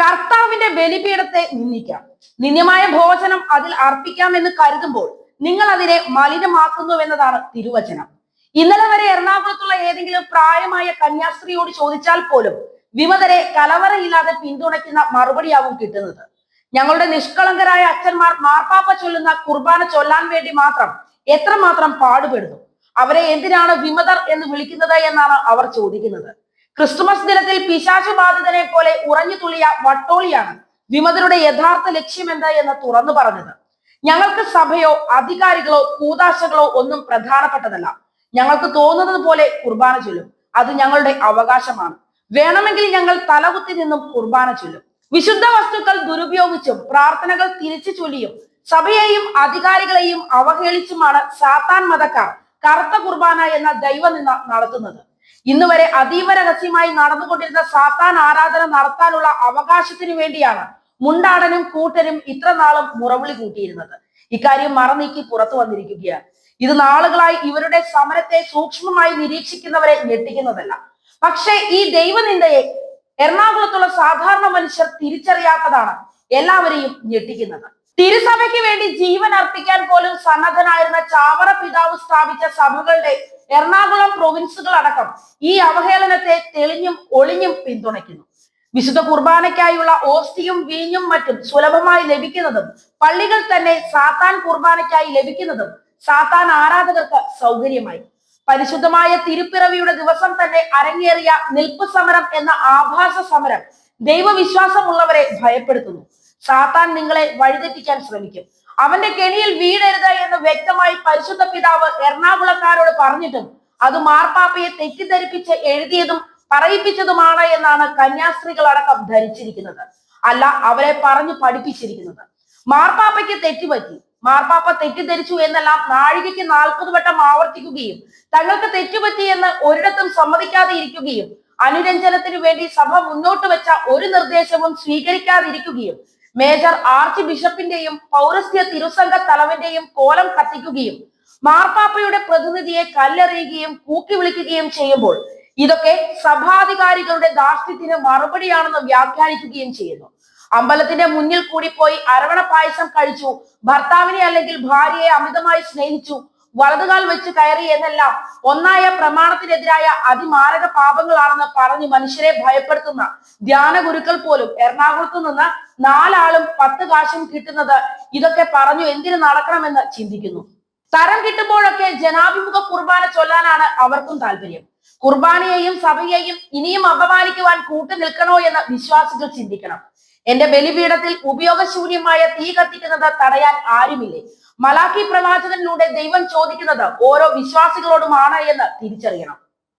കർത്താവിന്റെ ബലിപീഠത്തെ നിന്ദിക്കാം. നിന്ദ്യമായ ഭോജനം അതിൽ അർപ്പിക്കാമെന്ന് കരുതുമ്പോൾ നിങ്ങൾ അതിനെ മലിനമാക്കുന്നുവെന്നതാണ് തിരുവചനം. ഇന്നലെ വരെ എറണാകുളത്തുള്ള ഏതെങ്കിലും പ്രായമായ കന്യാസ്ത്രീയോട് ചോദിച്ചാൽ പോലും വിമതരെ കലവറയില്ലാതെ പിന്തുണയ്ക്കുന്ന മറുപടിയാവും കിട്ടുന്നത്. ഞങ്ങളുടെ നിഷ്കളങ്കരായ അച്ഛന്മാർ മാർപ്പാപ്പ ചൊല്ലുന്ന കുർബാന ചൊല്ലാൻ വേണ്ടി മാത്രം എത്രമാത്രം പാടുപെടുന്നു? അവരെ എന്തിനാണ് വിമതർ എന്ന് വിളിക്കുന്നത് എന്നാണ് അവർ ചോദിക്കുന്നത്. ക്രിസ്തുമസ് ദിനത്തിൽ പിശാചു ബാധിതനെ പോലെ ഉറഞ്ഞു തുള്ളിയ വട്ടോളിയാണ് വിമതരുടെ യഥാർത്ഥ ലക്ഷ്യം ലക്ഷ്യമെന്ത് എന്ന് തുറന്നു പറഞ്ഞത്. ഞങ്ങൾക്ക് സഭയോ അധികാരികളോ കൂതാശകളോ ഒന്നും പ്രധാനപ്പെട്ടതല്ല. ഞങ്ങൾക്ക് തോന്നുന്നത് പോലെ കുർബാന ചൊല്ലും. അത് ഞങ്ങളുടെ അവകാശമാണ്. വേണമെങ്കിൽ ഞങ്ങൾ തലകുത്തി നിന്നും കുർബാന ചൊല്ലും. വിശുദ്ധ വസ്തുക്കൾ ദുരുപയോഗിച്ചും പ്രാർത്ഥനകൾ തിരിച്ചു ചൊല്ലിയും സഭയെയും അധികാരികളെയും അവഹേളിച്ചുമാണ് സാത്താൻ മതക്കാർ കറുത്ത കുർബാന എന്ന ദൈവനിന്ദ നടത്തുന്നത്. ഇന്ന് വരെ അതീവ രഹസ്യമായി നടന്നുകൊണ്ടിരുന്ന സാത്താൻ ആരാധന നടത്താനുള്ള അവകാശത്തിനു വേണ്ടിയാണ് മുണ്ടാടനും കൂട്ടനും ഇത്ര നാളും മുറവിളി കൂട്ടിയിരുന്നത്. ഇക്കാര്യം മറനീക്കി പുറത്തു വന്നിരിക്കുകയാണ്. ഇത് നാളുകളായി ഇവരുടെ സമരത്തെ സൂക്ഷ്മമായി നിരീക്ഷിക്കുന്നവരെ ഞെട്ടിക്കുന്നതല്ല. പക്ഷേ ഈ ദൈവനിന്ദയെ എറണാകുളത്തുള്ള സാധാരണ മനുഷ്യർ തിരിച്ചറിയാത്തതാണ് എല്ലാവരെയും ഞെട്ടിക്കുന്നത്. തിരുസഭയ്ക്ക് വേണ്ടി ജീവൻ അർപ്പിക്കാൻ പോലും സന്നദ്ധനായിരുന്ന ചാവറ പിതാവ് സ്ഥാപിച്ച സഭകളുടെ എറണാകുളം പ്രൊവിൻസുകൾ അടക്കം ഈ അവഹേളനത്തെ തെളിഞ്ഞും ഒളിഞ്ഞും പിന്തുണയ്ക്കുന്നു. വിശുദ്ധ കുർബാനയ്ക്കായുള്ള ഓസ്തിയും വീഞ്ഞും മറ്റും സുലഭമായി ലഭിക്കുന്നതും പള്ളികൾ തന്നെ സാത്താൻ കുർബാനയ്ക്കായി ലഭിക്കുന്നതും സാത്താൻ ആരാധകർക്ക് സൗകര്യമായി. പരിശുദ്ധമായ തിരുപ്പിറവിയുടെ ദിവസം തന്നെ അരങ്ങേറിയ നിൽപ്പ് സമരം എന്ന ആഭാസ സമരം ദൈവവിശ്വാസമുള്ളവരെ ഭയപ്പെടുത്തുന്നു. സാത്താൻ നിങ്ങളെ വഴിതെറ്റിക്കാൻ ശ്രമിക്കും. അവന്റെ കെണിയിൽ വീടരുത് എന്ന് വ്യക്തമായി പരിശുദ്ധ പിതാവ് എറണാകുളക്കാരോട് പറഞ്ഞിട്ടും അത് മാർപ്പാപ്പയെ തെറ്റിദ്ധരിപ്പിച്ച് എഴുതിയതും പറയിപ്പിച്ചതുമാണ് എന്നാണ് കന്യാസ്ത്രീകൾ അടക്കം ധരിച്ചിരിക്കുന്നത്. അല്ല അവരെ പറഞ്ഞു പഠിപ്പിച്ചിരിക്കുന്നത്. മാർപ്പാപ്പയ്ക്ക് തെറ്റുപറ്റി. മാർപ്പാപ്പ തെറ്റിദ്ധരിച്ചു എന്നെല്ലാം നാഴികയ്ക്ക് നാൽപ്പത് വട്ടം ആവർത്തിക്കുകയും തങ്ങൾക്ക് തെറ്റുപറ്റി എന്ന് ഒരിടത്തും സമ്മതിക്കാതെ ഇരിക്കുകയും അനുരഞ്ജനത്തിനു വേണ്ടി സഭ മുന്നോട്ട് വെച്ച ഒരു നിർദ്ദേശവും സ്വീകരിക്കാതിരിക്കുകയും മേജർ ആർച്ച് ബിഷപ്പിന്റെയും പൗരസ്ത്യ തിരുസംഘ തലവന്റെയും കോലം കത്തിക്കുകയും മാർപ്പാപ്പയുടെ പ്രതിനിധിയെ കല്ലെറിയുകയും കൂക്കി വിളിക്കുകയും ചെയ്യുമ്പോൾ ഇതൊക്കെ സഭാധികാരികളുടെ ധാർഷ്ട്യത്തിന് മറുപടിയാണെന്ന് വ്യാഖ്യാനിക്കുകയും ചെയ്യുന്നു. അമ്പലത്തിന്റെ മുന്നിൽ കൂടി പോയി അരവണ പായസം കഴിച്ചു ഭർത്താവിനെ അല്ലെങ്കിൽ ഭാര്യയെ അമിതമായി സ്നേഹിച്ചു വലതുകാൽ വെച്ച് കയറി എന്നെല്ലാം ഒന്നായ പ്രമാണത്തിനെതിരായ അതിമാരക പാപങ്ങളാണെന്ന് പറഞ്ഞ് മനുഷ്യരെ ഭയപ്പെടുത്തുന്ന ധ്യാന ഗുരുക്കൾ പോലും എറണാകുളത്ത് നിന്ന് നാലാളും പത്ത് കാശും കിട്ടുന്നത് ഇതൊക്കെ പറഞ്ഞു എന്തിനു നടക്കണമെന്ന് ചിന്തിക്കുന്നു. തരം കിട്ടുമ്പോഴൊക്കെ ജനാഭിമുഖ കുർബാന ചൊല്ലാനാണ് അവർക്കും താല്പര്യം. കുർബാനയെയും സഭയെയും ഇനിയും അപമാനിക്കുവാൻ കൂട്ടു നിൽക്കണോ എന്ന് വിശ്വാസികൾ ചിന്തിക്കണം. എന്റെ ബലിപീഠത്തിൽ ഉപയോഗശൂന്യമായ തീ കത്തിക്കുന്നത് തടയാൻ ആരുമില്ലേ? മലാഖി പ്രവാചകനിലൂടെ ദൈവം ചോദിക്കുന്നത് ഓരോ വിശ്വാസികളോടുമാണ് എന്ന് തിരിച്ചറിയണം.